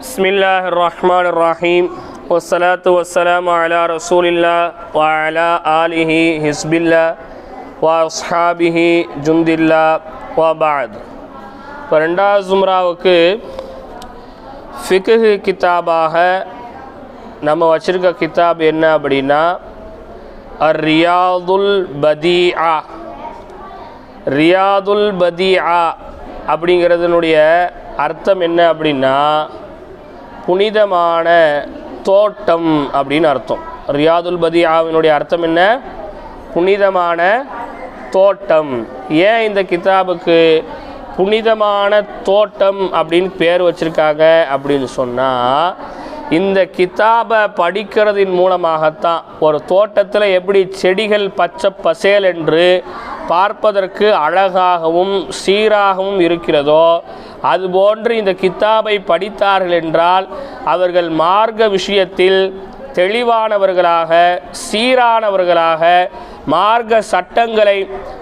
பிஸ்மில்லாஹ் ரஹ்மான் ராஹீம் வசலாத்து வசலாம் அலா ரசூலில்லா வலா ஆலிஹி ஹிஸ்பில்லா வாஸ்ஹாபிஹி ஜுந்தில்லா வாபாத் இப்போ ரெண்டாவது ஜும்ராவுக்கு ஃபிகு கிதாபாக நம்ம வச்சுருக்க கிதாப் என்ன அப்படின்னா அர் ரியாதுல் பதி ஆ ரியாதுல் பதி ஆ அப்படிங்கிறதுனுடைய அர்த்தம் என்ன அப்படின்னா புனிதமான தோட்டம் அப்படின்னு அர்த்தம். ரியாதுல் பதியாவினுடைய அர்த்தம் என்ன? புனிதமான தோட்டம். ஏன் இந்த கிதாபுக்கு புனிதமான தோட்டம் அப்படின்னு பேர் வச்சிருக்காங்க அப்படின்னு சொன்னால் இந்த கிதாபை படிக்கிறதின் மூலமாகத்தான். ஒரு தோட்டத்தில் எப்படி செடிகள் பச்சை பசேல் என்று பார்ப்பதற்கு அழகாகவும் சீராகவும் இருக்கிறதோ அதுபோன்று இந்த கித்தாபை படித்தார்கள் என்றால் அவர்கள் மார்க்க விஷயத்தில் தெளிவானவர்களாக சீரானவர்களாக மார்க்க சட்டங்களை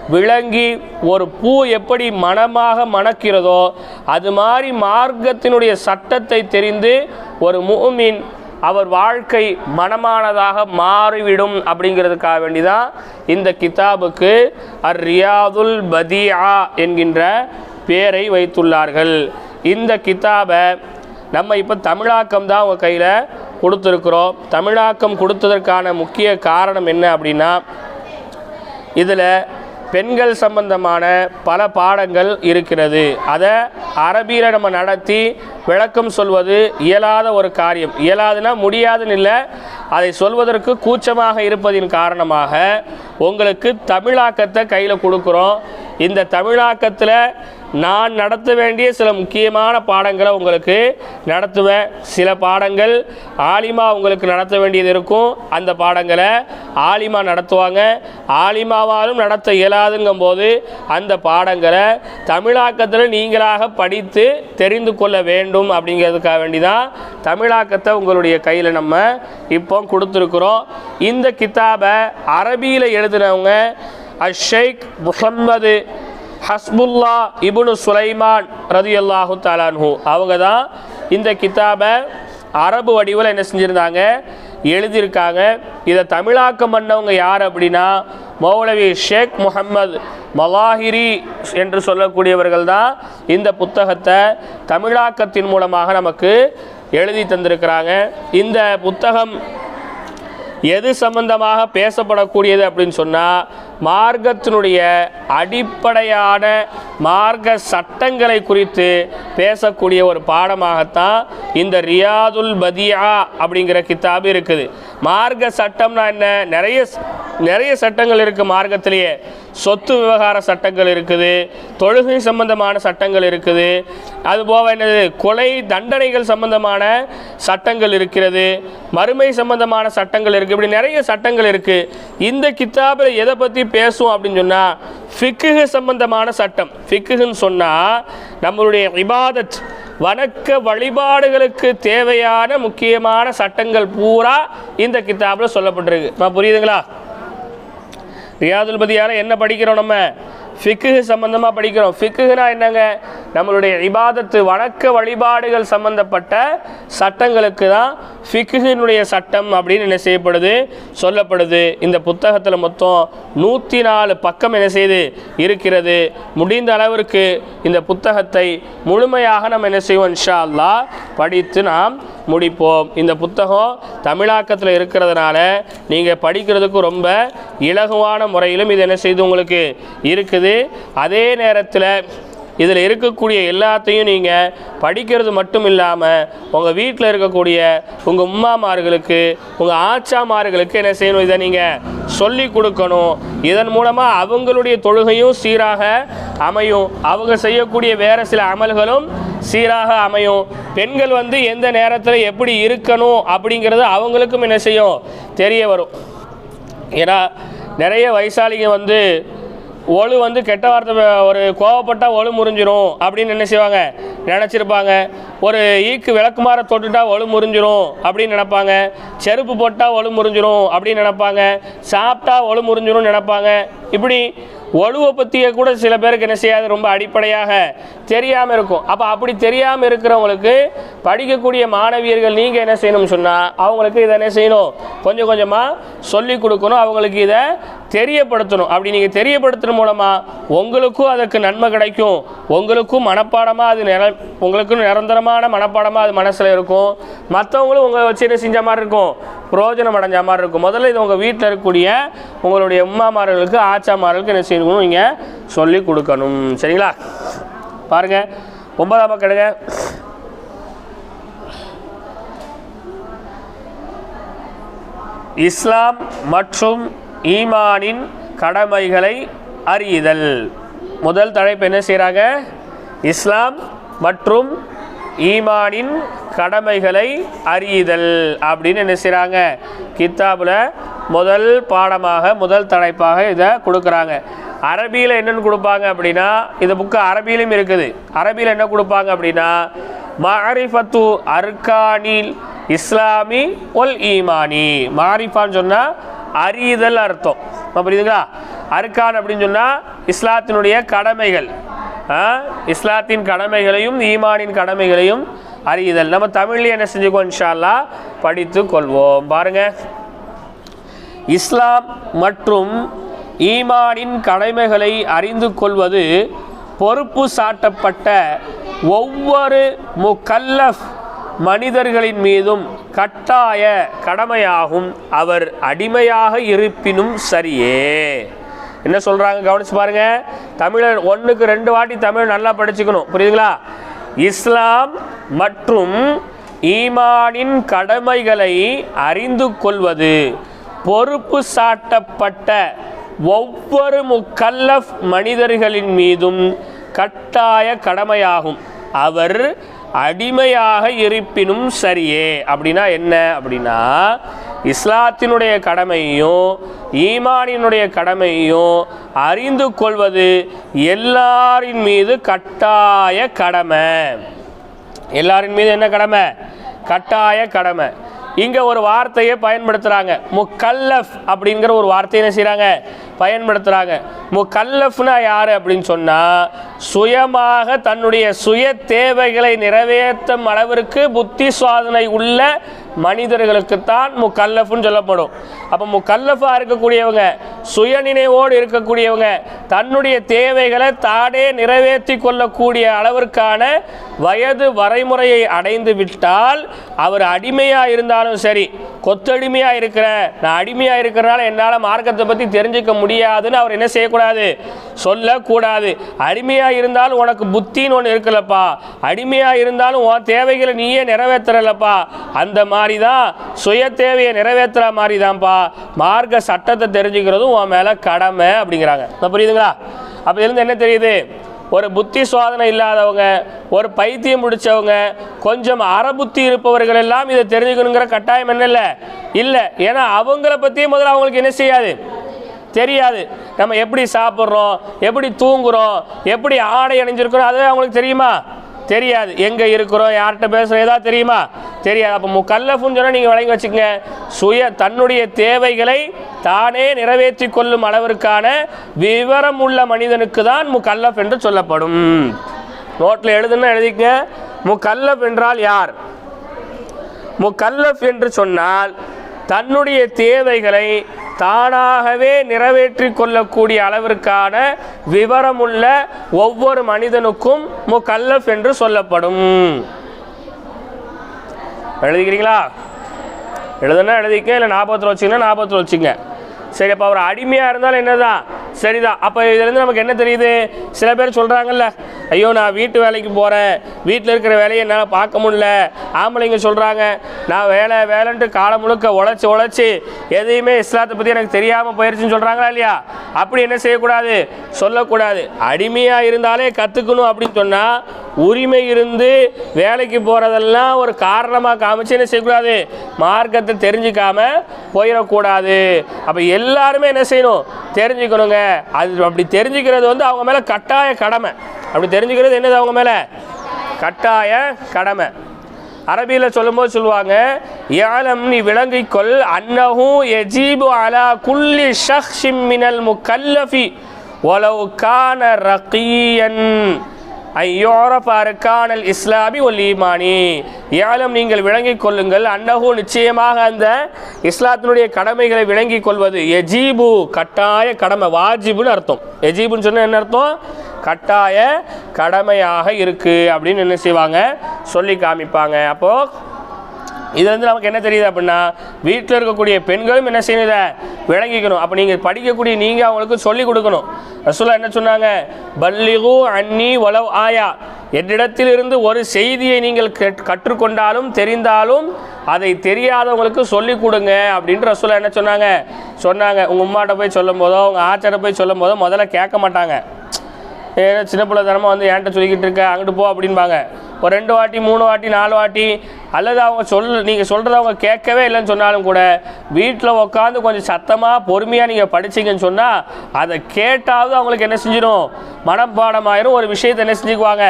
விளங்கி ஒரு பூ எப்படி மனமாக மணக்கிறதோ அது மாதிரி மார்க்கத்தினுடைய சட்டத்தை தெரிந்து ஒரு மூமின் அவர் வாழ்க்கை மனமானதாக மாறிவிடும் அப்படிங்கிறதுக்காக வேண்டி தான் இந்த கிதாபுக்கு அர் ரியாதுல் பதியா என்கின்ற பேரை வைத்துள்ளார்கள். இந்த கிதாபை நம்ம இப்போ தமிழாக்கம் தான் உங்கள் கையில் கொடுத்துருக்குறோம். தமிழாக்கம் கொடுத்ததற்கான முக்கிய காரணம் என்ன அப்படின்னா இதில் பெண்கள் சம்பந்தமான பல பாடங்கள் இருக்கிறது. அதை அரபியில் நம்ம நடத்தி விளக்கம் சொல்வது இயலாத ஒரு காரியம். இயலாதுன்னா முடியாதுன்னு இல்லை அதை சொல்வதற்கு கூச்சமாக இருப்பதின் காரணமாக உங்களுக்கு தமிழாக்கத்தை கையில் கொடுக்குறோம். இந்த தமிழாக்கத்தில் நான் நடத்த வேண்டிய சில முக்கியமான பாடங்களை உங்களுக்கு நடத்துவேன். சில பாடங்கள் ஆலிமா உங்களுக்கு நடத்த வேண்டியது இருக்கும். அந்த பாடங்களை ஆலிமா நடத்துவாங்க. ஆலிமாவாலும் நடத்த இயலாதுங்கும் போது அந்த பாடங்களை தமிழாக்கத்தில் நீங்களாக படித்து தெரிந்து கொள்ள வேண்டும் அப்படிங்கிறதுக்காக வேண்டி தான் தமிழாக்கத்தை உங்களுடைய கையில் நம்ம இப்போ கொடுத்துருக்குறோம். இந்த கித்தாபை அரபியில் எழுதினவங்க அஷேக் முஹம்மது ஹஸ்புல்லா இபுனு சுலைமான் ரதி அல்லாஹு தாலான்ஹூ அவங்க தான் இந்த கிதாபை அரபு வடிவில் என்ன செஞ்சுருந்தாங்க? எழுதியிருக்காங்க. இதை தமிழாக்கம் பண்ணவங்க யார் அப்படின்னா மௌலவி ஷேக் முகமது மலாஹிரி என்று சொல்லக்கூடியவர்கள் தான் இந்த புத்தகத்தை தமிழாக்கத்தின் மூலமாக நமக்கு எழுதி தந்திருக்கிறாங்க. இந்த புத்தகம் எது சம்பந்தமாக பேசப்படக்கூடியது அப்படின்னு சொன்னால் மார்க்கத்தினுடைய அடிப்படையான மார்க்க சட்டங்களை குறித்து பேசக்கூடிய ஒரு பாடமாகத்தான் இந்த ரியாதுல் பதியா அப்படிங்கிற கித்தாபு இருக்குது. மார்க்க சட்டம்னா என்ன? நிறைய நிறைய சட்டங்கள் இருக்குது மார்க்கத்திலேயே. சொத்து விவகார சட்டங்கள் இருக்குது தொழுகை சம்பந்தமான சட்டங்கள் இருக்குது. அதுபோக என்னது கொலை தண்டனைகள் சம்பந்தமான சட்டங்கள் இருக்கிறது மறுமை சம்பந்தமான சட்டங்கள் இருக்குது இப்படி நிறைய சட்டங்கள் இருக்குது இந்த கித்தாபில் எதை பற்றி பேசுவோம் அப்படின்னு சொன்னால் ஃபிக்குகு சம்பந்தமான சட்டம். ஃபிக்குன்னு சொன்னால் நம்மளுடைய இபாதத் வணக்க வழிபாடுகளுக்கு தேவையான முக்கியமான சட்டங்கள் பூரா இந்த கித்தாபில் சொல்லப்பட்டிருக்கு. நான் புரியுதுங்களா? ரியாதுல்பதியார என்ன படிக்கிறோம் நம்ம? ஃபிக்குகு சம்பந்தமாக படிக்கிறோம். ஃபிக்குனா என்னங்க? நம்மளுடைய இபாதத்து வணக்க வழிபாடுகள் சம்பந்தப்பட்ட சட்டங்களுக்கு தான் ஃபிக்குனுடைய சட்டம் அப்படின்னு என்ன செய்யப்படுது? சொல்லப்படுது. இந்த புத்தகத்தில் மொத்தம் நூற்றி நாலு பக்கம் என்ன செய்து இருக்கிறது. முடிந்த அளவிற்கு இந்த புத்தகத்தை முழுமையாக நம்ம என்ன செய்வோம்? இன்ஷா அல்லா படித்து நாம் முடிப்போம். இந்த புத்தகம் தமிழாக்கத்தில் இருக்கிறதுனால நீங்கள் படிக்கிறதுக்கு ரொம்ப இலகுவான முறையிலும் இது என்ன செய்து உங்களுக்கு இருக்குது. அதே நேரத்தில் இதில் இருக்கக்கூடிய எல்லாத்தையும் நீங்கள் படிக்கிறது மட்டும் இல்லாமல் உங்கள் வீட்டில் இருக்கக்கூடிய உங்கள் உம்மாமார்களுக்கு உங்கள் ஆச்சாமார்களுக்கு என்ன செய்யணும்? இதை நீங்கள் சொல்லி கொடுக்கணும். இதன் மூலமாக அவங்களுடைய தொழுகையும் சீராக அமையும். அவங்க செய்யக்கூடிய வேறு சில அமல்களும் சீராக அமையும். பெண்கள் வந்து எந்த நேரத்தில் எப்படி இருக்கணும் அப்படிங்கிறது அவங்களுக்கும் என்ன செய்யும்? தெரிய வரும். ஏன்னா நிறைய வயசாளிங்க வந்து ஒழு வந்து கெட்ட வார்த்தை ஒரு கோவப்பட்டால் ஒழு முறிஞ்சிரும் அப்படின்னு என்ன செய்வாங்க? நினச்சிருப்பாங்க. ஒரு ஈக்கு விளக்குமாற தொட்டுட்டா ஒழு முறிஞ்சிரும் அப்படின்னு நினைப்பாங்க. செருப்பு போட்டால் ஒழு முறிஞ்சிரும் அப்படின்னு நினைப்பாங்க. சாப்பிட்டா ஒழு முறிஞ்சிரும் நினைப்பாங்க. இப்படி ஒழுவை பற்றிய கூட சில பேருக்கு என்ன செய்யாது? ரொம்ப அடிப்படையாக தெரியாமல் இருக்கும். அப்போ அப்படி தெரியாமல் இருக்கிறவங்களுக்கு படிக்கக்கூடிய மாணவியர்கள் நீங்கள் என்ன செய்யணும்னு சொன்னால் அவங்களுக்கு இதை என்ன செய்யணும்? கொஞ்சம் கொஞ்சமாக சொல்லி கொடுக்கணும். அவங்களுக்கு இதை தெரியப்படுத்தணும். அப்படி நீங்கள் தெரியப்படுத்துறது மூலமாக உங்களுக்கும் அதுக்கு நன்மை கிடைக்கும். உங்களுக்கும் மனப்பாடமாக அது நிர உங்களுக்கும் நிரந்தரமான மனப்பாடமாக அது மனசில் இருக்கும். மற்றவங்களும் உங்களை வச்சு என்ன செஞ்ச மாதிரி இருக்கும்? பிரயோஜனம் அடைஞ்ச மாதிரி இருக்கும். முதல்ல இது உங்கள் வீட்டில் இருக்கக்கூடிய உங்களுடைய உமாமார்களுக்கு ஆச்சாமார்களுக்கு என்ன செய்யணும்? நீங்கள் சொல்லி கொடுக்கணும். சரிங்களா? பாருங்கள் ஒன்பதாம் பக்கம் இஸ்லாம் மற்றும் ஈமானின் கடமைகளை அறியுதல் முதல் தலைப்பு என்ன செய்கிறாங்க இஸ்லாம் மற்றும் ஈமானின் கடமைகளை அறியுதல் அப்படின்னு என்ன செய்கிறாங்க கித்தாபில் முதல் பாடமாக முதல் தலைப்பாக இதை கொடுக்குறாங்க. அரபியில் என்னென்னு கொடுப்பாங்க அப்படின்னா இந்த புக்கு அரபியிலும் இருக்குது. அரபியில் என்ன கொடுப்பாங்க அப்படின்னா மாரிஃபத்து அர்கானில் இஸ்லாமி ஒல் ஈமானி. மாரிஃபான்னு சொன்னால் அறியுதல் அர்த்தம். புரியுதுங்களா? அர்கான் அப்படின்னு சொன்னால் இஸ்லாத்தினுடைய கடமைகள். இஸ்லாத்தின் கடமைகளையும் ஈமானின் கடமைகளையும் அறியுதல். நம்ம தமிழ்லேயே என்ன செஞ்சுக்கோ இன்ஷால்லா? படித்து கொள்வோம். பாருங்க. இஸ்லாம் மற்றும் ஈமானின் கடமைகளை அறிந்து கொள்வது பொறுப்பு சாட்டப்பட்ட ஒவ்வொரு முக்கல்லஃப் மனிதர்களின் மீதும் கட்டாய கடமையாகும். அவர் அடிமையாக இருப்பினும் சரியே. என்ன சொல்கிறாங்க கவனிச்சு பாருங்க. தமிழர் ஒன்றுக்கு ரெண்டு வாட்டி தமிழ் நல்லா படிச்சுக்கணும். புரியுதுங்களா? இஸ்லாம் மற்றும் ஈமானின் கடமைகளை அறிந்து கொள்வது பொறுப்பு சாட்டப்பட்ட ஒவ்வொரு முக்கல்லஃப் மனிதர்களின் மீதும் கட்டாய கடமையாகும். அவர் அடிமையாக இருப்பினும் சரியே. அப்படின்னா என்ன? அப்படின்னா இஸ்லாத்தினுடைய கடமையும் ஈமானினுடைய கடமையும் அறிந்து கொள்வது எல்லாரின் மீது கட்டாய கடமை. எல்லாரின் மீது என்ன கடமை? கட்டாய கடமை. இங்கே ஒரு வார்த்தையை பயன்படுத்துகிறாங்க முக்கல்லஃப் அப்படிங்கிற ஒரு வார்த்தையை என்ன செய்கிறாங்க பயன்படுத்துகிறாங்க முக்கல்லஃப்னா யார் அப்படின்னு சொன்னால் சுயமாக தன்னுடைய சுய தேவைகளை நிறைவேற்றும் அளவிற்கு புத்தி சுவாதனை உள்ள மனிதர்களுக்குத்தான் முக்கல்லஃப்னு சொல்லப்படும். அப்போ முக்கல்லஃபாக இருக்கக்கூடியவங்க சுயநினைவோடு இருக்கக்கூடியவங்க தன்னுடைய தேவைகளை தானே நிறைவேற்றி கொள்ளக்கூடிய அளவிற்கான வயது வரைமுறையை அடைந்து விட்டால் அவர் அடிமையாக இருந்தாலும் சரி கொத்தடிமையாக இருக்கிறேன் நான் அடிமையாக இருக்கிறனால என்னால் மார்க்கத்தை பற்றி தெரிஞ்சுக்க முடியாதுன்னு அவர் என்ன செய்யக்கூடாது? சொல்லக்கூடாது. அடிமையாக இருந்தாலும் உனக்கு புத்தின்னு ஒன்று இருக்கலப்பா. அடிமையாக இருந்தாலும் உன் தேவைகளை நீயே நிறைவேற்றலப்பா. அந்த மாதிரி மாதிரி தான் சுய தேவையை நிறைவேற்றுற மாதிரி தான்ப்பா மார்க்க சட்டத்தை தெரிஞ்சுக்கிறதும் உன் மேலே கடமை அப்படிங்கிறாங்க. புரியுதுங்களா? அப்போ இருந்து என்ன தெரியுது? ஒரு புத்தி சோதனை இல்லாதவங்க ஒரு பைத்தியம் முடித்தவங்க கொஞ்சம் அறபுத்தி இருப்பவர்கள் எல்லாம் இதை தெரிஞ்சுக்கணுங்கிற கட்டாயம் என்ன இல்லை? இல்லை. ஏன்னா அவங்கள பற்றியும் முதல்ல அவங்களுக்கு என்ன செய்யாது? தெரியாது. நம்ம எப்படி சாப்பிட்றோம்? எப்படி தூங்குறோம்? எப்படி ஆடை அணிஞ்சிருக்கிறோம்? அதுவே அவங்களுக்கு தெரியுமா? தெரியாது. எங்கே இருக்கிறோம் யார்கிட்ட பேசுகிறோம் ஏதாவது தெரியுமா? தெரியாது. அப்போ முக்கல்லஃபுன்னு சொன்னால் நீங்கள் வழங்கி வச்சுக்கங்க. சுய தன்னுடைய தேவைகளை தானே நிறைவேற்றி கொள்ளும் அளவிற்கான விவரம் உள்ள மனிதனுக்கு தான் முக்கல்லஃப் என்று சொல்லப்படும். நோட்டில் எழுதுன்னா எழுதிக்கங்க. முக்கல்லஃப் என்றால் யார்? முக்கல்லஃப் என்று சொன்னால் தன்னுடைய தேவைகளை தானாகவே நிறைவேற்றி கொள்ளக்கூடிய அளவிற்கான விவரமுள்ள ஒவ்வொரு மனிதனுக்கும் முக்கல்லஃப் என்று சொல்லப்படும். எழுதிக்கிறீங்களா? எழுதுனா எழுதிக்க இல்லை நாற்பத்தில் வச்சிங்கன்னா ஞாபகத்தில் வச்சுங்க சரி அப்போ அவர் அடிமையாக இருந்தாலும் என்னதான்? சரிதான். அப்போ இதுலேருந்து நமக்கு என்ன தெரியுது? சில பேர் சொல்கிறாங்கல்ல ஐயோ நான் வீட்டு வேலைக்கு போகிறேன் வீட்டில் இருக்கிற வேலையை என்னால் பார்க்க முடியல. ஆம்பளைங்க சொல்கிறாங்க நான் வேலை வேலைன்ட்டு காலம் முழுக்க உழைச்சி உழைச்சி எதையுமே இஸ்லாத்தை பற்றி எனக்கு தெரியாமல் போயிருச்சுன்னு சொல்கிறாங்களா இல்லையா? அப்படி என்ன செய்யக்கூடாது? சொல்லக்கூடாது. அடிமையாக இருந்தாலே கற்றுக்கணும் அப்படின்னு சொன்னால் உரிமை இருந்து வேலைக்கு போகிறதெல்லாம் ஒரு காரணமாக காமிச்சு என்ன செய்யக்கூடாது? மார்க்கத்தை தெரிஞ்சிக்காமல் போயிடக்கூடாது. அப்போ எல்லாருமே என்ன செய்யணும்? தெரிஞ்சுக்கணுங்க. அது அப்படி தெரிஞ்சுக்கிறது வந்து அவங்க மேலே கட்டாய கடமை. அப்படி தெரிஞ்சுக்கிறது என்னது அவங்க மேலே? கட்டாய கடமை. அரபியில் சொல்லும்போது சொல்லுவாங்க ஏலம் நீ விளங்கிக்கொள் அன்னஹும் எஜீபு அலா குல்லி ஷஹ்ஷிம் மினல் முக்கல்லஃபி ஒலவு கான ரகீயன். ஐயோரப் அருக்கானல் இஸ்லாமி ஒல் ஈமானி. ஏலம் நீங்கள் விளங்கிக் கொள்ளுங்கள் அன்னஹு நிச்சயமாக அந்த இஸ்லாத்தினுடைய கடமைகளை விளங்கிக் கொள்வது. எஜீபு கட்டாய கடமை வாஜிபுன்னு அர்த்தம். எஜீபுன்னு சொன்னால் என்ன அர்த்தம்? கட்டாய கடமையாக இருக்கு அப்படின்னு என்ன செய்வாங்க? சொல்லி காமிப்பாங்க. அப்போ இதுலேருந்து நமக்கு என்ன தெரியுது அப்படின்னா வீட்டில் இருக்கக்கூடிய பெண்களும் என்ன செய்யணும் இதை விளங்கிக்கணும். அப்போ நீங்கள் படிக்கக்கூடிய நீங்கள் அவங்களுக்கு சொல்லிக் கொடுக்கணும். ரசூலா என்ன சொன்னாங்க? பல்லிகு அன்னி வளவ் ஆயா. என்னிடத்திலிருந்து ஒரு செய்தியை நீங்கள் கற்றுக்கொண்டாலும் தெரிந்தாலும் அதை தெரியாதவங்களுக்கு சொல்லிக் கொடுங்க அப்படின்ட்டு ரசூலா என்ன சொன்னாங்க? சொன்னாங்க. உங்கள் உம்மாட்ட போய் சொல்லும் போதோ உங்கள் ஆச்சார போய் சொல்லும் போதோ முதல்ல கேட்க மாட்டாங்க. ஏன்னா சின்ன பிள்ளை வந்து என்கிட்ட சொல்லிக்கிட்டு இருக்க அங்கிட்டு போ அப்படின்பாங்க ஒரு ரெண்டு வாட்டி மூணு வாட்டி நாலு வாட்டி அல்லது அவங்க சொல் நீங்கள் சொல்கிறத அவங்க கேட்கவே இல்லைன்னு சொன்னாலும் கூட வீட்டில் உட்காந்து கொஞ்சம் சத்தமாக பொறுமையாக நீங்கள் படிச்சீங்கன்னு சொன்னால் அதை கேட்டாவது அவங்களுக்கு என்ன செஞ்சிடும் மனப்பாடமாயிரும். ஒரு விஷயத்தை என்ன செஞ்சுக்குவாங்க?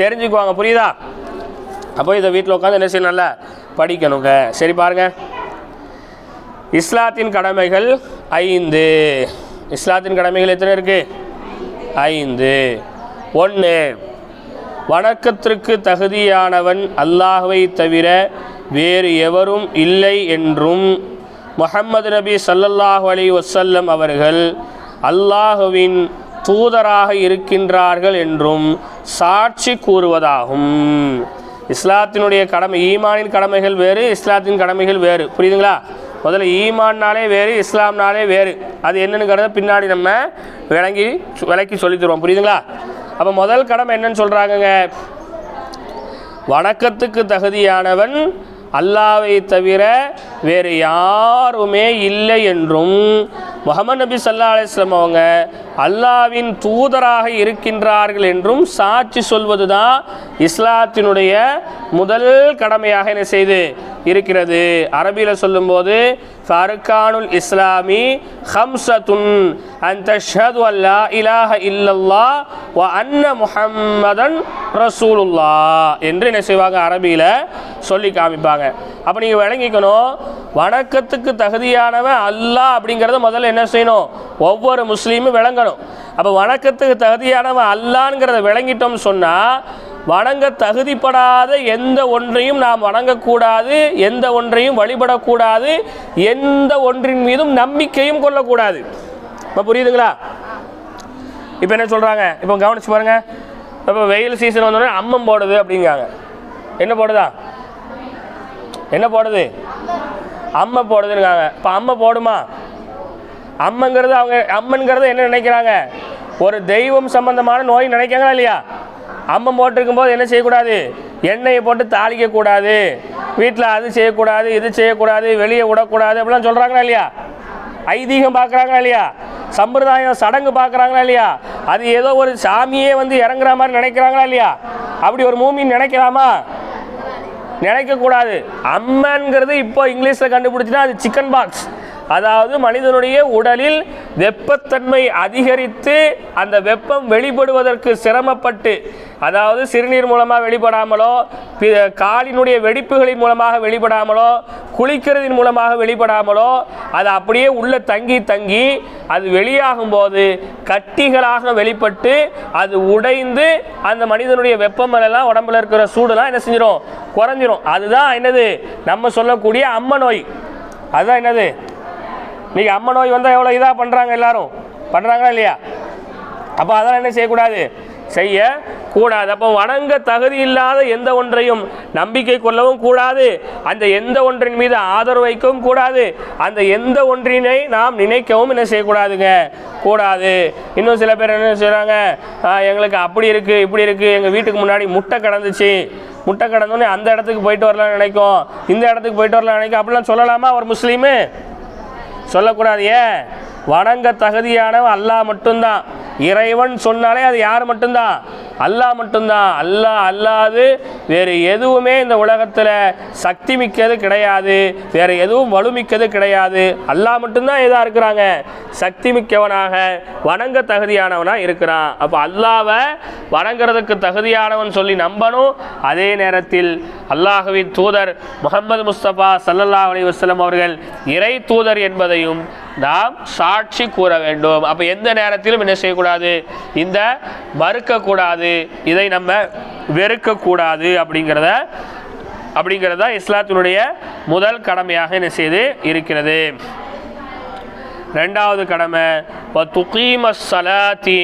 தெரிஞ்சுக்குவாங்க. புரியுதா? அப்போ இதை வீட்டில் உட்காந்து என்ன செய்யணும்ல நல்லா படிக்கணுங்க. சரி பாருங்க. இஸ்லாத்தின் கடமைகள் ஐந்து. இஸ்லாத்தின் கடமைகள் எத்தனை இருக்குது ஐந்து. ஒன்று வணக்கத்திற்கு தகுதியானவன் அல்லாஹுவை தவிர வேறு எவரும் இல்லை என்றும் முகமது நபி சல்லல்லாஹு அலி வசல்லம் அவர்கள் அல்லாஹுவின் தூதராக இருக்கின்றார்கள் என்றும் சாட்சி கூறுவதாகும். இஸ்லாத்தினுடைய கடமை ஈமானின் கடமைகள் வேறு இஸ்லாத்தின் கடமைகள் வேறு. புரியுதுங்களா? முதல்ல ஈமான்னாலே வேறு இஸ்லாம்னாலே வேறு. அது என்னங்கிறத பின்னாடி நம்ம விளங்கி விளக்கி சொல்லித்தருவோம் புரியுதுங்களா? அப்போ முதல் கடமை என்னன்னு சொல்கிறாங்கங்க வணக்கத்துக்கு தகுதியானவன் அல்லாவை தவிர வேறு யாருமே இல்லை என்றும் முகமது நபி சல்லா அலிஸ்லாம் அவங்க அல்லாவின் தூதராக இருக்கின்றார்கள் என்றும் சாட்சி சொல்வது தான் இஸ்லாத்தினுடைய முதல் கடமையாக என்ன செய்து இருக்கிறது. அரபியில் சொல்லும்போது ஃபர்கானுல் இஸ்லாமி ஹம்சத்துன் அந்த ஷது அல்லா இலாஹ இல்லல்லா வ அன்ன முஹம்மதன் ரசூலுல்லா என்று என்ன செய்வாங்க? அரபியில் சொல்லி காமிப்பாங்க. அப்போ நீங்கள் விளங்கிக்கணும் வணக்கத்துக்கு தகுதியானவன் அல்லாஹ் அப்படிங்கிறத முதல்ல என்ன செய்யணும்? ஒவ்வொரு முஸ்லீமும் விளங்கணும். அப்போ வணக்கத்துக்கு தகுதியானவன் அல்லான்ங்கிறத விளங்கிட்டோம்னு சொன்னால் வணங்க தகுதிப்படாத எந்த ஒன்றையும் நாம் வணங்கக்கூடாது எந்த ஒன்றையும் வழிபடக்கூடாது எந்த ஒன்றின் மீதும் நம்பிக்கையும் கொள்ளக்கூடாது. இப்போ புரியுதுங்களா? இப்போ என்ன சொல்கிறாங்க இப்போ கவனிச்சு பாருங்க. இப்போ வெயில் சீசன் வந்தோடனே அம்மம் போடுது அப்படிங்காங்க என்ன போடுதா? என்ன போடுது? அம்மை போடுதுங்காங்க இப்போ அம்மை போடுமா? அம்மங்கிறது அவங்க அம்மன்கிறது என்ன நினைக்கிறாங்க? ஒரு தெய்வம் சம்பந்தமான நோய் நினைக்கிறாங்களா இல்லையா? அம்மன் போட்டிருக்கும் போது என்ன செய்யக்கூடாது? எண்ணெயை போட்டு தாளிக்கக்கூடாது. வீட்டில் அது செய்யக்கூடாது இது செய்யக்கூடாது வெளியே விடக்கூடாது அப்படிலாம் சொல்கிறாங்களா இல்லையா? ஐதீகம் பார்க்குறாங்களா இல்லையா? சம்பிரதாயம் சடங்கு பார்க்குறாங்களா இல்லையா? அது ஏதோ ஒரு சாமியே வந்து இறங்குற மாதிரி நினைக்கிறாங்களா இல்லையா? அப்படி ஒரு மூமின் நினைக்கலாமா? நினைக்கக்கூடாது. அம்மன்கிறது இப்போ இங்கிலீஷில் கண்டுபிடிச்சினா அது சிக்கன் பாக்ஸ் அதாவது மனிதனுடைய உடலில் வெப்பத்தன்மை அதிகரித்து அந்த வெப்பம் வெளிப்படுவதற்கு சிரமப்பட்டு அதாவது சிறுநீர் மூலமாக வெளிப்படாமலோ காலினுடைய வெடிப்புகளின் மூலமாக வெளிப்படாமலோ குளிக்கிறதின் மூலமாக வெளிப்படாமலோ அது அப்படியே உள்ள தங்கி தங்கி அது வெளியாகும் போது கட்டிகளாக வெளிப்பட்டு அது உடைந்து அந்த மனிதனுடைய வெப்பமெல்லாம் உடம்புல இருக்கிற சூடுலாம் என்ன செஞ்சிடும் குறைஞ்சிரும். அதுதான் என்னது? நம்ம சொல்லக்கூடிய அம்ம நோய். அதுதான் என்னது? இன்னைக்கு அம்ம நோய் வந்தால் எவ்வளோ இதாக பண்ணுறாங்க எல்லாரும்? பண்ணுறாங்களா இல்லையா? அப்போ அதெல்லாம் என்ன செய்யக்கூடாது? செய்ய கூடாது. அப்போ வணங்க தகுதி இல்லாத எந்த ஒன்றையும் நம்பிக்கை கொள்ளவும் கூடாது. அந்த எந்த ஒன்றின் மீது ஆதரவு வைக்கவும் கூடாது. அந்த எந்த ஒன்றினை நாம் நினைக்கவும் என்ன செய்யக்கூடாதுங்க? கூடாது. இன்னும் சில பேர் என்ன செய்கிறாங்க எங்களுக்கு அப்படி இருக்குது இப்படி இருக்குது எங்கள் வீட்டுக்கு முன்னாடி முட்டை கிடந்துச்சு. முட்டை கிடந்தோடனே அந்த இடத்துக்கு போயிட்டு வரலாம்னு நினைக்கும். இந்த இடத்துக்கு போயிட்டு வரலாம்னு நினைக்கும். அப்படிலாம் சொல்லலாமா? ஒரு முஸ்லீமு? சொல்லக்கூடாது ஏன்? வணங்க தகுதியானவன் அல்லாஹ் மட்டும்தான். இறைவன் சொன்னாலே அது யார் மட்டும்தான்? அல்லாஹ் மட்டும்தான். அல்லாஹ் அல்லாது வேறு எதுவுமே இந்த உலகத்தில் சக்தி மிக்கது கிடையாது. வேறு எதுவும் வலுமிக்கது கிடையாது. அல்லாஹ் மட்டும்தான் இதாக இருக்கிறாங்க. சக்தி மிக்கவனாக வணங்க தகுதியானவனாக இருக்கிறான். அப்போ அல்லாவை வணங்குறதுக்கு தகுதியானவன் சொல்லி நம்பணும். அதே நேரத்தில் அல்லாஹுவின் தூதர் முகமது முஸ்தபா சல்லல்லா அலி வஸ்லம் அவர்கள் இறை தூதர் என்பதையும் நாம் சாட்சி கூற வேண்டும். அப்போ எந்த நேரத்திலும் என்ன செய்யக்கூடாது? இந்த மறுக்கக்கூடாது. இதை நம்ம வெறுக்கக்கூடாது அப்படிங்கிறத அப்படிங்கிறது தான் இஸ்லாத்தினுடைய முதல் கடமையாக என்ன செய்து இருக்கிறது. ரெண்டாவது கடமை துக்கீம சலாத்தி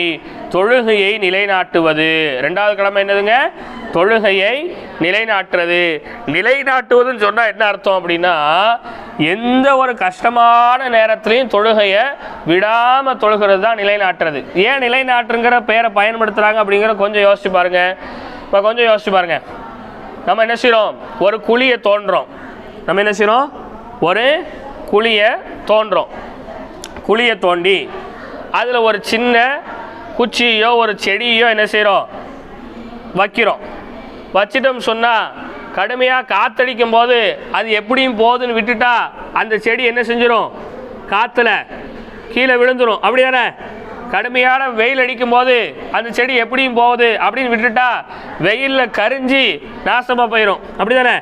தொழுகையை நிலைநாட்டுவது. ரெண்டாவது கடமை என்னதுங்க? தொழுகையை நிலைநாட்டுறது. நிலைநாட்டுவதுன்னு சொன்னால் என்ன அர்த்தம் அப்படின்னா எந்த ஒரு கஷ்டமான நேரத்திலையும் தொழுகையை விடாமல் தொழுகிறது தான் நிலைநாட்டுறது. ஏன் நிலைநாட்டுங்கிற பெயரை பயன்படுத்துகிறாங்க அப்படிங்கிற கொஞ்சம் யோசிச்சு பாருங்க. இப்போ கொஞ்சம் யோசிச்சு பாருங்க. நம்ம என்ன செய்கிறோம் ஒரு குழியை தோன்றோம். நம்ம என்ன செய்கிறோம் ஒரு குழியை தோன்றோம். குழியை தோண்டி அதில் ஒரு சின்ன குச்சியோ ஒரு செடியோ என்ன செய்கிறோம் வைக்கிறோம். வச்சிட்டோம் சொன்னால் கடுமையாக காத்தடிக்கும் போது அது எப்படியும் போகுதுன்னு விட்டுட்டா அந்த செடி என்ன செஞ்சிடும் காற்றுல கீழே விழுந்துடும் அப்படி தானே கடுமையான வெயில் அடிக்கும் போது அந்த செடி எப்படியும் போகுது அப்படின்னு விட்டுட்டா வெயிலில் கரிஞ்சி நாசமாக போயிடும் அப்படி தானே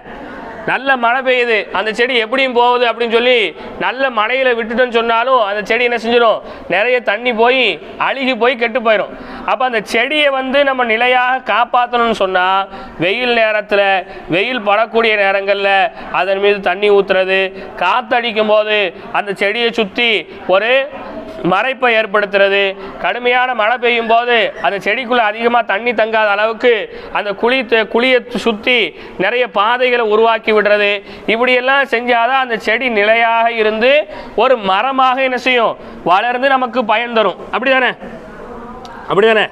நல்ல மழை பெய்யுது. அந்த செடி எப்படியும் போகுது அப்படின்னு சொல்லி நல்ல மழையில் விட்டுட்டோன்னு சொன்னாலும் அந்த செடி என்ன செஞ்சிடும் நிறைய தண்ணி போய் அழுகி போய் கெட்டு போயிடும் அப்போ அந்த செடியை வந்து நம்ம நிலையாக காப்பாற்றணும்னு சொன்னால் வெயில் நேரத்தில் வெயில் படக்கூடிய நேரங்களில் அதன் மீது தண்ணி ஊற்றுறது காற்றடிக்கும் போது அந்த செடியை சுற்றி ஒரு மறைப்பை ஏற்படுத்துறது. கடுமையான மழை பெய்யும் போது அந்த செடிக்குள்ளே அதிகமாக தண்ணி தங்காத அளவுக்கு அந்த குழி குழியை சுற்றி நிறைய பாதைகளை உருவாக்கி விடுறது. இப்படியெல்லாம் செஞ்சாதான் அந்த செடி நிலையாக இருந்து ஒரு மரமாக என்ன செய்யும்? வளர்ந்து நமக்கு பயன் தரும். அப்படி தானே அப்படி தானே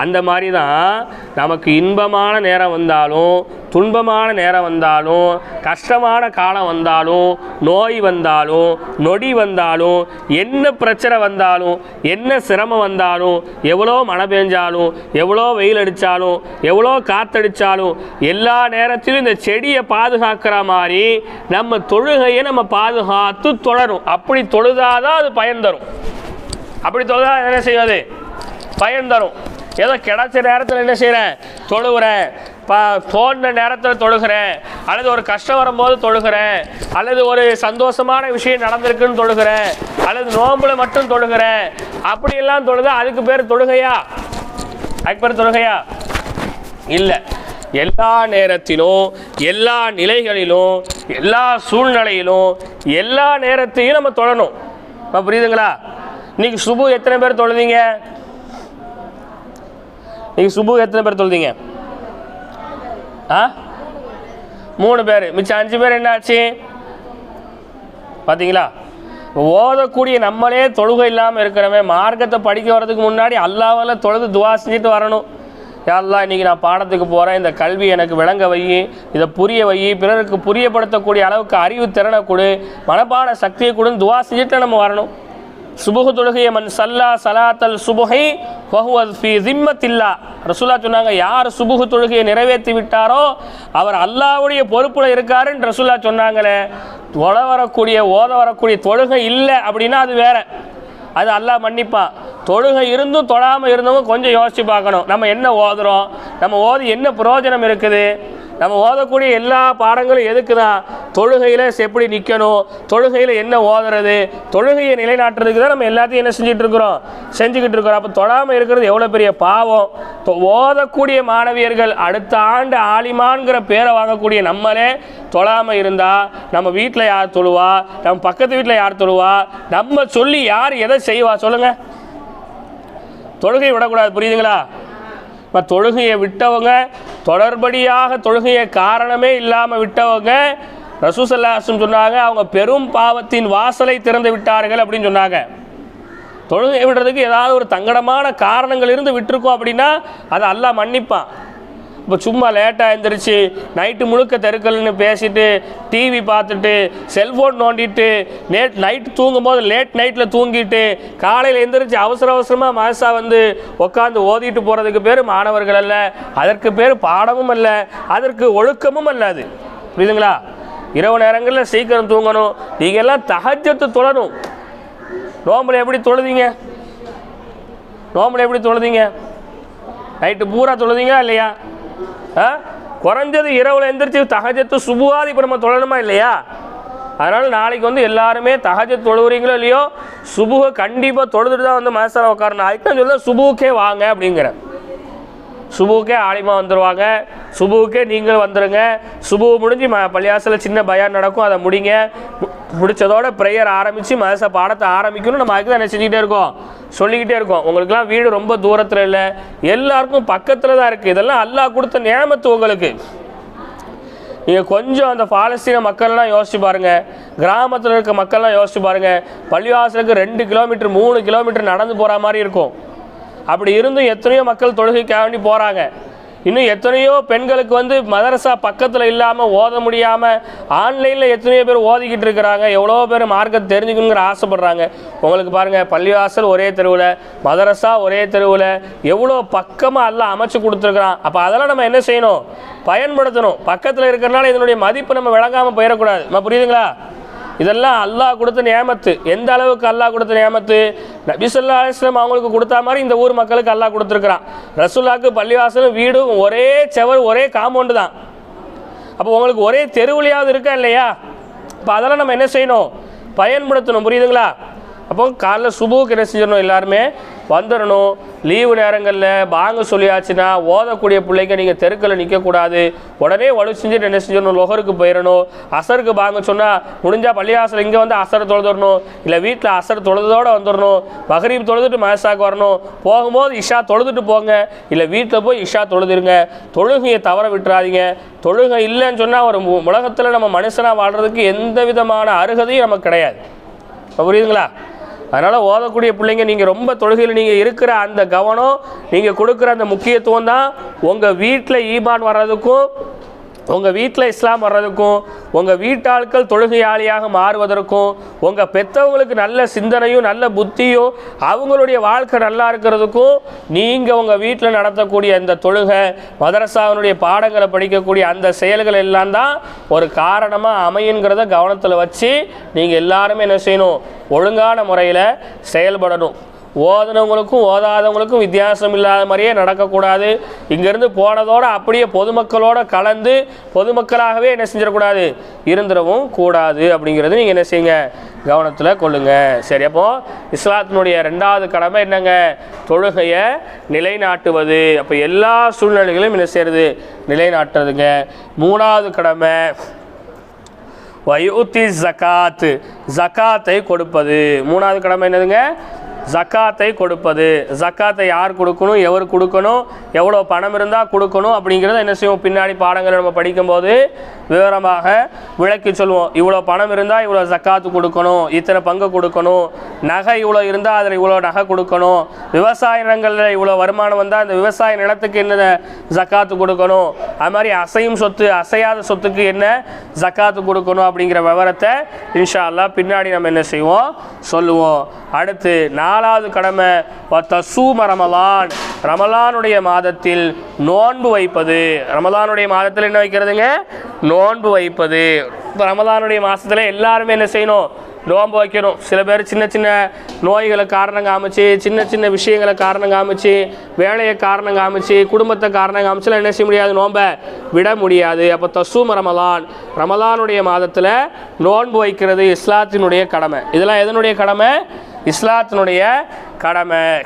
அந்த மாதிரி தான் நமக்கு இன்பமான நேரம் வந்தாலும் துன்பமான நேரம் வந்தாலும் கஷ்டமான காலம் வந்தாலும் நோய் வந்தாலும் நொடி வந்தாலும் என்ன பிரச்சனை வந்தாலும் என்ன சிரமம் வந்தாலும் எவ்வளோ மழை பெஞ்சாலும் எவ்வளோ வெயில் அடித்தாலும் எவ்வளோ காற்றடித்தாலும் எல்லா நேரத்திலும் இந்த செடியை பாதுகாக்கிற மாதிரி நம்ம தொழுகையை நம்ம பாதுகாத்து தொடரும் அப்படி தொழுதாதான் அது பயன் தரும். அப்படி தொழுதா என்ன செய்வது பயன் தரும். ஏதோ கிடைச்ச நேரத்தில் என்ன செய்கிறேன் தொழுகிறேன். இப்போ தோன்ற நேரத்தில் தொழுகிறேன். அல்லது ஒரு கஷ்டம் வரும்போது தொழுகிறேன். அல்லது ஒரு சந்தோஷமான விஷயம் நடந்திருக்குன்னு தொழுகிறேன். அல்லது நோம்புல மட்டும் தொழுகிறேன். அப்படியெல்லாம் தொழுதா அதுக்கு பேர் தொழுகையா? அதுக்கு பேர் தொழுகையா? இல்லை. எல்லா நேரத்திலும் எல்லா நிலைகளிலும் எல்லா சூழ்நிலையிலும் எல்லா நேரத்தையும் நம்ம தொழணும். இப்போ புரியுதுங்களா? இன்னைக்கு சுபு எத்தனை பேர் தொழுதீங்க? நீங்கள் சுபு எத்தனை பேர் தொழுதிங்க ஆ? மூணு பேர். மிச்சம் அஞ்சு பேர் என்ன ஆச்சு பார்த்தீங்களா ஓதக்கூடிய நம்மளே தொழுகை இல்லாமல் இருக்கிறவன் மார்க்கத்தை படிக்க வர்றதுக்கு முன்னாடி அல்லாவில் தொழுது துவா செஞ்சுட்டு வரணும். யாரெல்லாம் இன்றைக்கி நான் பாடத்துக்கு போகிறேன் இந்த கல்வி எனக்கு விளங்க வை இதை புரிய வை பிறருக்கு புரியப்படுத்தக்கூடிய அளவுக்கு அறிவு திறனை கொடு மனப்பாட சக்தியை கொடுன்னு துவா செஞ்சுட்டு நம்ம வரணும். சுபுகு தொழுகையை மன் சல்லா சலாத்தல் சுபுகை ஃபஹுவத் ஃபி ஜிம்மத்தில்லா ரசூலா சொன்னாங்க யார் சுபுகு தொழுகையை நிறைவேற்றி விட்டாரோ அவர் அல்லாஹ்வுடைய பொறுப்பில் இருக்காருன்னு ரசூலா சொன்னாங்களே. தொழ வரக்கூடிய ஓத வரக்கூடிய தொழுகை இல்லை அப்படின்னா அது வேற. அது அல்லாஹ் மன்னிப்பான் தொழுகை இருந்தும் தொழாமல் இருந்தவங்க கொஞ்சம் யோசிச்சு பார்க்கணும். நம்ம என்ன ஓதுறோம்? நம்ம ஓதி என்ன பிரயோஜனம் இருக்குது? நம்ம ஓதக்கூடிய எல்லா பாடங்களும் எதுக்கு தான் தொழுகையில் எப்படி நிற்கணும் தொழுகையில் என்ன ஓதுறது? தொழுகையை நிலைநாட்டுறதுக்கு தான் நம்ம எல்லாத்தையும் என்ன செஞ்சுட்டு இருக்கிறோம் செஞ்சுக்கிட்டு இருக்கிறோம். அப்போ தொழாமல் இருக்கிறது எவ்வளோ பெரிய பாவம்? ஓதக்கூடிய மாணவியர்கள் அடுத்த ஆண்டு ஆலிமான்கிற பேரை வாங்கக்கூடிய நம்மளே தொழாமல் இருந்தால் நம்ம வீட்டில் யார் தொழுவா? நம்ம பக்கத்து வீட்டில் யார் தொழுவா? நம்ம சொல்லி யார் எதை செய்வா? சொல்லுங்கள் தொழுகை விடக்கூடாது புரியுதுங்களா? இப்போ தொழுகையை விட்டவங்க தொடர்படியாக தொழுகையை காரணமே இல்லாமல் விட்டவங்க ரசூசல்லாசம் சொன்னாங்க அவங்க பெரும் பாவத்தின் வாசலை திறந்து விட்டார்கள் அப்படின்னு சொன்னாங்க. தொழுகை விடுறதுக்கு ஏதாவது ஒரு தங்கடமான காரணங்கள் இருந்து விட்டுருக்கோம் அப்படின்னா அதை அல்லா மன்னிப்பான். இப்போ சும்மா லேட்டாக எழுந்திரிச்சு நைட்டு முழுக்க தெருக்கல்னு பேசிட்டு டிவி பார்த்துட்டு செல்ஃபோன் நோண்டிட்டு லேட் நைட் தூங்கும்போது லேட் நைட்டில் தூங்கிட்டு காலையில் எழுந்திரிச்சு அவசர அவசரமாக மாசா வந்து உட்காந்து ஓதிட்டு போகிறதுக்கு பேர் மாணவர்கள் அல்ல. அதற்கு பேர் பாடமும் அல்ல. அதற்கு ஒழுக்கமும் அல்ல அது. புரியுதுங்களா? இரவு நேரங்களில் சீக்கிரம் தூங்கணும். நீங்கள் எல்லாம் தகஜத்து தொழணும் நோம்பில் எப்படி தொழுதீங்க? நோம்பில் எப்படி தொழுதீங்க? நைட்டு பூரா தொழுதிங்களா இல்லையா? குறைஞ்சது இரவில் எந்திரிச்சு தகஜத்து சுபுவாது இப்போ நம்ம தொழணுமா இல்லையா? அதனால் நாளைக்கு வந்து எல்லாருமே தகஜ தொழுவுறீங்களோ இல்லையோ சுபுகை கண்டிப்பாக தொழுதுட்டு தான் வந்து மனசில் உட்காரணும். அதுக்கு தான் சொல்ல சுபுக்கே வாங்க அப்படிங்கிறேன். சுபுவுக்கே ஆலிமா வந்துடுவாங்க சுபுவுக்கே நீங்களும் வந்துடுங்க சுபு முடிஞ்சு ம பள்ளியாசில் சின்ன பயான் நடக்கும் அதை முடிங்க. மு- முடிச்சதோட ப்ரேயர் ஆரம்பித்து மதச பாடத்தை ஆரம்பிக்கணும் நம்ம அதுக்கு தான் என்ன செஞ்சுக்கிட்டே இருக்கோம். சொல்லிக்கிட்டே இருக்கோம். உங்களுக்குலாம் வீடு ரொம்ப தூரத்தில் இல்லை. எல்லாருக்கும் பக்கத்தில் தான் இருக்குது இதெல்லாம் அல்லாஹ் கொடுத்த நியமத்து உங்களுக்கு. நீங்கள் கொஞ்சம் அந்த பாலஸ்தீன மக்கள்லாம் யோசிச்சு பாருங்கள் கிராமத்தில் இருக்க மக்கள்லாம் யோசிச்சு பாருங்கள் பள்ளிவாசலுக்கு ரெண்டு கிலோமீட்டர் மூணு கிலோமீட்டர் நடந்து போகிற மாதிரி இருக்கும். அப்படி இருந்தும் எத்தனையோ மக்கள் தொழுகைக்காக வேண்டி போகிறாங்க இன்னும் எத்தனையோ பெண்களுக்கு வந்து மதரசா பக்கத்தில் இல்லாமல் ஓத முடியாமல் ஆன்லைனில் எத்தனையோ பேர் ஓதிக்கிட்டு இருக்கிறாங்க. எவ்வளோ பேர் மார்க்கத்தை தெரிஞ்சுக்கணுங்கிற ஆசைப்படுறாங்க. உங்களுக்கு பாருங்கள் பள்ளிவாசல் ஒரே தெருவில் மதரசா ஒரே தெருவில் எவ்வளோ பக்கமாக எல்லாம் அமைச்சு கொடுத்துருக்குறான். அப்போ அதெல்லாம் நம்ம என்ன செய்யணும்? பயன்படுத்தணும். பக்கத்தில் இருக்கிறனால இதனுடைய மதிப்பு நம்ம விளங்காமல் போயிடக்கூடாது. நம்ம புரியுதுங்களா? இதெல்லாம் அல்லாஹ் கொடுத்த நியமத்து. எந்த அளவுக்கு அல்லாஹ் கொடுத்த நியமத்து? நபிசல்லா அலிஸ்லாம் அவங்களுக்கு கொடுத்த மாதிரி இந்த ஊர் மக்களுக்கு அல்லாஹ் கொடுத்துருக்குறான். ரசுல்லாக்கு பள்ளிவாசலும் வீடும் ஒரே செவர் ஒரே காம்பவுண்டு தான். அப்போ உங்களுக்கு ஒரே தெருவுலையாவது இருக்கா இல்லையா? இப்போ அதெல்லாம் நம்ம என்ன செய்யணும்? பயன்படுத்தணும். புரியுதுங்களா? அப்போ காலைல சுபுக்கு என்ன செஞ்சிடணும் எல்லாருமே? வந்துடணும் லீவு நேரங்களில் பாங்க சொல்லியாச்சுன்னா ஓதக்கூடிய பிள்ளைங்க நீங்கள் தெருக்கில் நிற்கக்கூடாது உடனே வலு செஞ்சுட்டு என்ன செஞ்சிடணும்? லொகருக்கு போயிடணும் அசருக்கு பாங்க சொன்னால் முடிஞ்சால் பள்ளிவாசல் இங்கே வந்து அசர் தொழுதுடணும் இல்லை வீட்டில் அசர் தொழுதோடு வந்துடணும் மகரீப் தொழுதுட்டு மயசாக்கு வரணும். போகும்போது இஷா தொழுதுட்டு போங்க. இல்லை வீட்டில் போய் இஷா தொழுதுருங்க. தொழுகையை தவற விட்டுறாதீங்க. தொழுகை இல்லைன்னு சொன்னால் ஒரு உலகத்தில் நம்ம மனுஷனாக வாழ்கிறதுக்கு எந்த விதமான அருகதையும் நமக்கு கிடையாது. புரியுதுங்களா? அதனால் ஓதக்கூடிய பிள்ளைங்க நீங்கள் ரொம்ப தொழுகையில் நீங்கள் இருக்கிற அந்த கவனம் நீங்கள் கொடுக்குற அந்த முக்கியத்துவம் தான் உங்கள் வீட்டில் ஈமான் வர்றதுக்கும் உங்கள் வீட்டில் இஸ்லாம் வர்றதுக்கும் உங்கள் வீட்டாட்கள் தொழுகையாளியாக மாறுவதற்கும் உங்கள் பெற்றவங்களுக்கு நல்ல சிந்தனையும் நல்ல புத்தியும் அவங்களுடைய வாழ்க்கை நல்லா இருக்கிறதுக்கும் நீங்கள் உங்கள் வீட்டில் நடத்தக்கூடிய அந்த தொழுகை மதரசாவினுடைய பாடங்களை படிக்கக்கூடிய அந்த செயல்கள் எல்லாம் தான் ஒரு காரணமாக அமையுங்கிறத கவனத்தில் வச்சு நீங்கள் எல்லாருமே என்ன செய்யணும்? ஒழுங்கான முறையில் செயல்படணும். ஓதுனவங்களுக்கும் ஓதாதவங்களுக்கும் வித்தியாசம் இல்லாத மாதிரியே நடக்கக்கூடாது. இங்கேருந்து போனதோடு அப்படியே பொதுமக்களோடு கலந்து பொதுமக்களாகவே என்ன செஞ்சிடக்கூடாது? இருந்துடவும் கூடாது அப்படிங்கிறது நீங்கள் என்ன செய்யுங்க? கவனத்தில் கொள்ளுங்க. சரி அப்போ இஸ்லாத்தினுடைய ரெண்டாவது கடமை என்னங்க? தொழுகையை நிலைநாட்டுவது. அப்போ எல்லா சூழ்நிலைகளையும் என்ன செய்யறது? நிலைநாட்டுறதுங்க. மூணாவது கடமை வயுத்தி ஜக்காத்து. ஜகாத்தை கொடுப்பது. மூணாவது கடமை என்னதுங்க? ஜக்காத்தை கொடுப்பது. ஜக்காத்தை யார் கொடுக்கணும் எவர் கொடுக்கணும் எவ்வளோ பணம் இருந்தால் கொடுக்கணும் அப்படிங்கிறத என்ன செய்வோம்? பின்னாடி பாடங்களை நம்ம படிக்கும்போது விவரமாக விளக்கி சொல்லுவோம் இவ்வளோ பணம் இருந்தால் இவ்வளோ ஜக்காத்து கொடுக்கணும் இத்தனை பங்கு கொடுக்கணும் நகை இவ்வளோ இருந்தால் அதில் இவ்வளோ நகை கொடுக்கணும் விவசாய நிலங்களில் இவ்வளோ வருமானம் வந்தால் அந்த விவசாய நிலத்துக்கு என்ன ஜக்காத்து கொடுக்கணும். அது மாதிரி அசையும் சொத்து அசையாத சொத்துக்கு என்ன ஜக்காத்து கொடுக்கணும் அப்படிங்கிற விவரத்தை இன்ஷா அல்லாஹ் பின்னாடி நம்ம என்ன செய்வோம்? சொல்லுவோம். அடுத்து நான் நாலாவது கடமை தசூம ரமலான் ரமலானுடைய மாதத்தில் நோன்பு வைப்பது. ரமலானுடைய மாதத்தில் என்ன வைக்கிறதுங்க? நோன்பு வைப்பது. இப்போ ரமலானுடைய மாதத்தில் எல்லாருமே என்ன செய்யணும்? நோன்பு வைக்கணும். சில பேர் சின்ன சின்ன நோய்களை காரணம் காமிச்சு சின்ன சின்ன விஷயங்களை காரணம் காமிச்சு வேலையை காரணம் காமிச்சு குடும்பத்தை காரணம் காமிச்சுலாம் என்ன செய்ய முடியாது? நோன்பை விட முடியாது. அப்போ தசூம ரமலான் ரமலானுடைய மாதத்தில் நோன்பு வைக்கிறது இஸ்லாத்தினுடைய கடமை. இதெல்லாம் எதனுடைய கடமை? இஸ்லாத்தினுடைய கடமை.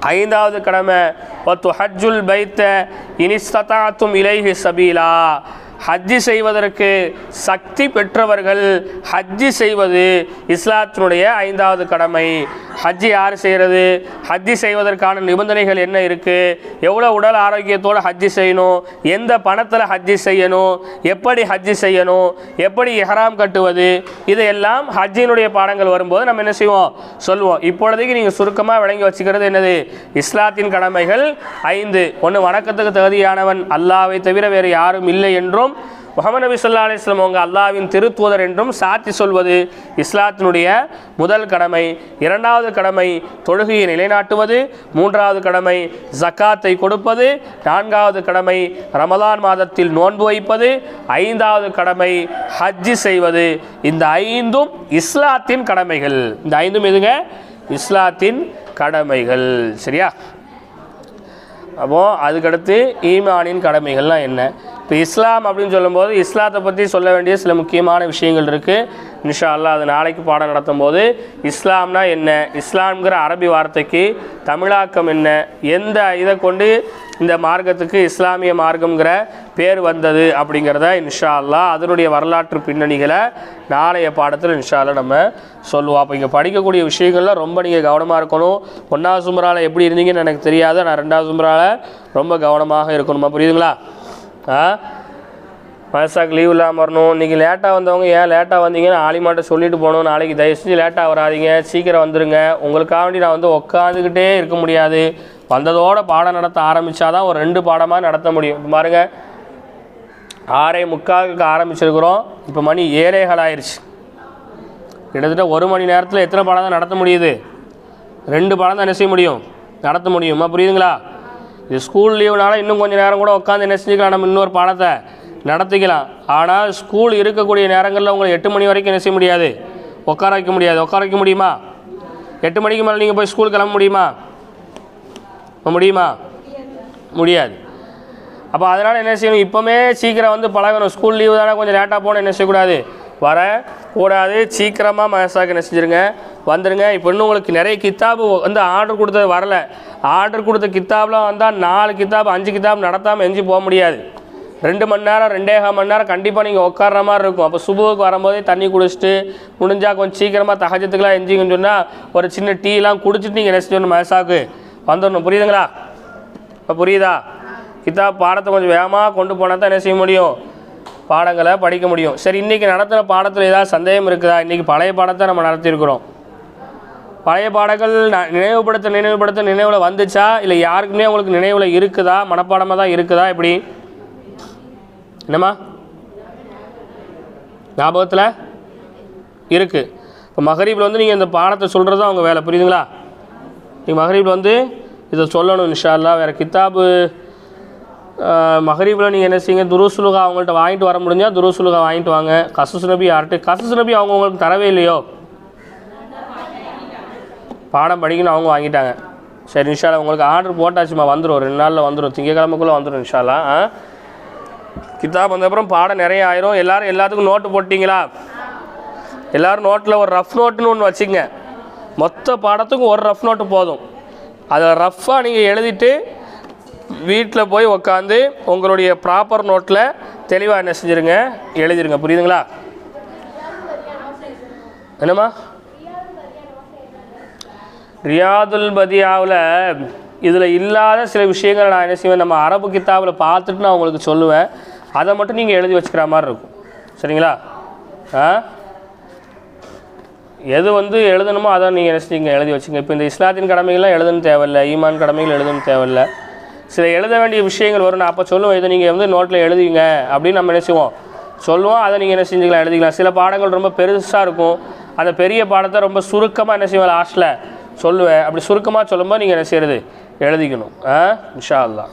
ஐந்தாவது கடமை பத்து ஹஜ்ஜுல் பைத்த இனிஸ்ததாத்தும் இலைஹி சபீலா. ஹஜ்ஜி செய்வதற்கு சக்தி பெற்றவர்கள் ஹஜ்ஜி செய்வது இஸ்லாத்தினுடைய ஐந்தாவது கடமை. ஹஜ்ஜி யார் செய்கிறது? ஹஜ்ஜி செய்வதற்கான நிபந்தனைகள் என்ன இருக்குது எவ்வளோ உடல் ஆரோக்கியத்தோடு ஹஜ்ஜி செய்யணும்? எந்த பணத்தில் ஹஜ்ஜி செய்யணும்? எப்படி ஹஜ்ஜி செய்யணும்? எப்படி எஹராம் கட்டுவது? இதையெல்லாம் ஹஜ்ஜினுடைய பாடங்கள் வரும்போது நம்ம என்ன செய்வோம்? சொல்வோம். இப்பொழுதைக்கு நீங்கள் சுருக்கமாக விளங்கி வச்சுக்கிறது என்னது? இஸ்லாத்தின் கடமைகள் ஐந்து. ஒன்று வணக்கத்துக்கு தகுதியானவன். அல்லாவை தவிர வேறு யாரும் இல்லை என்றும் முகமது நபி சொல்லா அலிஸ்லம் அவங்க அல்லாவின் திருத்துவதர் என்றும் சாத்தி சொல்வது இஸ்லாத்தினுடைய முதல் கடமை. இரண்டாவது கடமை தொழுகையை நிலைநாட்டுவது. மூன்றாவது கடமை ஜக்காத்தை கொடுப்பது. நான்காவது கடமை ரமலான் மாதத்தில் நோன்பு வைப்பது. ஐந்தாவது கடமை ஹஜ்ஜி செய்வது. இந்த ஐந்தும் இஸ்லாத்தின் கடமைகள். இந்த ஐந்தும் எதுங்க? இஸ்லாத்தின் கடமைகள். சரியா? அப்போது அதுக்கடுத்து ஈமானின் கடமைகள்லாம் என்ன? இப்போ இஸ்லாம் அப்படின்னு சொல்லும்போது இஸ்லாத்தை பற்றி சொல்ல வேண்டிய சில முக்கியமான விஷயங்கள் இருக்குது இன்ஷா அல்லா அது நாளைக்கு பாடம் நடத்தும் போது இஸ்லாம்னா என்ன? இஸ்லாம்ங்கிற அரபி வார்த்தைக்கு தமிழாக்கம் என்ன? எந்த இதை கொண்டு இந்த மார்க்கத்துக்கு இஸ்லாமிய மார்க்கங்கிற பேர் வந்தது அப்படிங்கிறத இன்ஷா அல்லா அதனுடைய வரலாற்று பின்னணிகளை நாளைய பாடத்தில் இன்ஷா நம்ம சொல்லுவோம். அப்போ இங்கே படிக்கக்கூடிய விஷயங்கள்லாம் ரொம்ப நீங்கள் கவனமாக இருக்கணும். ஒன்றாவது சுமரால் எப்படி இருந்தீங்கன்னு எனக்கு தெரியாது. நான் ரெண்டாவது சுமரால் ரொம்ப கவனமாக இருக்கணுமா? புரியுதுங்களா? ஆ? மனசாக்கு லீவ் இல்லாமல் வரணும். இன்றைக்கி லேட்டாக வந்தவங்க ஏன் லேட்டாக வந்தீங்கன்னு ஆலிமாட்ட சொல்லிட்டு போகணும். நாளைக்கு தயவு செஞ்சு லேட்டாக வராதீங்க. சீக்கிரம் வந்துடுங்க உங்களுக்காக வேண்டி நான் வந்து உட்காந்துக்கிட்டே இருக்க முடியாது. வந்ததோட பாடம் நடத்த ஆரம்பித்தாதான் ஒரு ரெண்டு பாடமாக நடத்த முடியும். பாருங்கள் ஆறே முக்காலுக்கு ஆரம்பிச்சிருக்கிறோம். இப்போ மணி ஏழேகால் ஆயிடுச்சு கிட்டத்தட்ட ஒரு மணி நேரத்தில் எத்தனை பாடம் தான் நடத்த முடியுது? ரெண்டு பாடம் தான் என்ன செய்ய முடியும். நடத்த முடியுமா? புரியுதுங்களா? இது ஸ்கூல் லீவுனால இன்னும் கொஞ்சம் நேரம் கூட உட்காந்து என்ன செஞ்சுக்கலாம் நம்ம இன்னொரு பாடத்தை நடத்திக்கலாம். ஆனால் ஸ்கூல் இருக்கக்கூடிய நேரங்களில் உங்களை எட்டு மணி வரைக்கும் என்ன செய்ய முடியாது. உட்கார வைக்க முடியாது. உட்கார வைக்க முடியுமா? எட்டு மணிக்கு மேலே நீங்கள் போய் ஸ்கூல் கிளம்ப முடியுமா? முடியுமா? முடியாது. அப்போ அதனால் என்ன செய்யணும்? இப்போமே சீக்கிரம் வந்து பழகணும். ஸ்கூல் லீவு தானே கொஞ்சம் லேட்டாக போனால் என்ன செய்யக்கூடாது? வர கூடாது. சீக்கிரமாக மனசாக என்ன செஞ்சுருங்க வந்துடுங்க இப்போ இன்னும் உங்களுக்கு நிறைய கித்தாபு வந்து ஆர்டர் கொடுத்தது வரல. ஆர்டர் கொடுத்த கித்தாப்லாம் வந்தால் நாலு கித்தாப் அஞ்சு கித்தாப் நடத்தாமல் எஞ்சி போக முடியாது. ரெண்டு மணி நேரம் ரெண்டேகால் மணி நேரம் கண்டிப்பாக நீங்கள் உட்கார்ற மாதிரி இருக்கும். அப்போ சுபுவுக்கு வரும்போதே தண்ணி குடிச்சிட்டு முடிஞ்சால் கொஞ்சம் சீக்கிரமாக தகஜத்துக்கெலாம் எஞ்சிங்கன்னு சொன்னால் ஒரு சின்ன டீலாம் குடிச்சிட்டு நீங்கள் என்ன செய்யணும் மனசாக்கு வந்துடணும். புரியுதுங்களா? இப்போ புரியுதா? கித்தாப் பாடத்தை கொஞ்சம் வேகமாக கொண்டு போனால் தான் என்ன செய்ய முடியும்? பாடங்களை படிக்க முடியும். சரி இன்றைக்கி நடத்துகிற பாடத்தில் ஏதாவது சந்தேகம் இருக்குதா? இன்றைக்கி பழைய பாடத்தை நம்ம நடத்தியிருக்கிறோம். பழைய பாடங்கள் ந- நினைவுபடுத்த நினைவுபடுத்த நினைவில் வந்துச்சா? இல்லை யாருக்குமே உங்களுக்கு நினைவில் இருக்குதா? மனப்பாடமாக தான் இருக்குதா? எப்படி? என்னம்மா? ஞாபகத்தில்? இருக்குது இப்போ மகரீபில் வந்து நீங்கள் இந்த பாடத்தை சொல்கிறது அவங்க வேலை. புரியுதுங்களா? நீங்கள் மகரீபில் வந்து இதை சொல்லணும் இன்ஷா அல்லாஹ். வேறு கித்தாபு மஹரீபில் நீங்கள் என்ன செய்யுங்க? துருசுலுகா அவங்கள்ட்ட வாங்கிட்டு வர முடிஞ்சால் துருசுலுகா வாங்கிட்டு வாங்க. கசஸ் நபி யார்கிட்ட கசஸ் நபி அவங்க உங்களுக்கு தரவே இல்லையோ? பாடம் படிக்கணும் அவங்க வாங்கிட்டாங்க. சரி இன்ஷால்லா உங்களுக்கு ஆர்டர் போட்டாச்சுமா? வந்துடும் ரெண்டு நாளில் வந்துடும் திங்கக்கிழமைக்குள்ளே வந்துடும் இன்ஷாலா ஆ? கிதாப் வந்தப்புறம் பாடம் நிறைய ஆயிரும். எல்லாரும் எல்லாத்துக்கும் நோட்டு போட்டிங்களா? எல்லாரும் நோட்டில் ஒரு ரஃப் நோட்டுன்னு ஒன்று வச்சுங்க மொத்த பாடத்துக்கும் ஒரு ரஃப் நோட்டு போதும். அதை ரஃப்பாக நீங்கள் எழுதிட்டு வீட்டில் போய் உக்காந்து உங்களுடைய ப்ராப்பர் நோட்டில் தெளிவாக என்ன செஞ்சுருங்க? எழுதிருங்க. புரியுதுங்களா? என்னம்மா? ரியாதுல் பதியாவில் இதில் இல்லாத சில விஷயங்களை நான் என்ன செய்வேன் நம்ம அரபு கித்தாவில் பார்த்துட்டு நான் உங்களுக்கு சொல்லுவேன். அதை மட்டும் நீங்கள் எழுதி வச்சுக்கிற மாதிரி இருக்கும். சரிங்களா? ஆ? எது வந்து எழுதணுமோ அதை நீங்கள் என்ன செய்யுங்க எழுதி வச்சுங்க. இப்போ இந்த இஸ்லாத்தின் கடமைகள்லாம் எழுதணும் தேவையில்லை ஈமான் கடமைகள் எழுதணும் தேவையில்லை. சில எழுத வேண்டிய விஷயங்கள் வரும். நான் அப்போ சொல்லுவோம் இதை நீங்கள் வந்து நோட்டில் எழுதிங்க. அப்படின்னு நம்ம நினச்சிவோம் சொல்லுவோம் அதை நீங்கள் என்ன செஞ்சுக்கலாம்? எழுதிக்கலாம். சில பாடங்கள் ரொம்ப பெருசாக இருக்கும். அந்த பெரிய பாடத்தை ரொம்ப சுருக்கமாக என்ன செய்வேன் லாஸ்ட்டில் சொல்லுவேன். அப்படி சுருக்கமாக சொல்லும்போது நீங்கள் என்ன செய்யறது? எழுதிக்கணும். ஆ? இன்ஷா அல்லா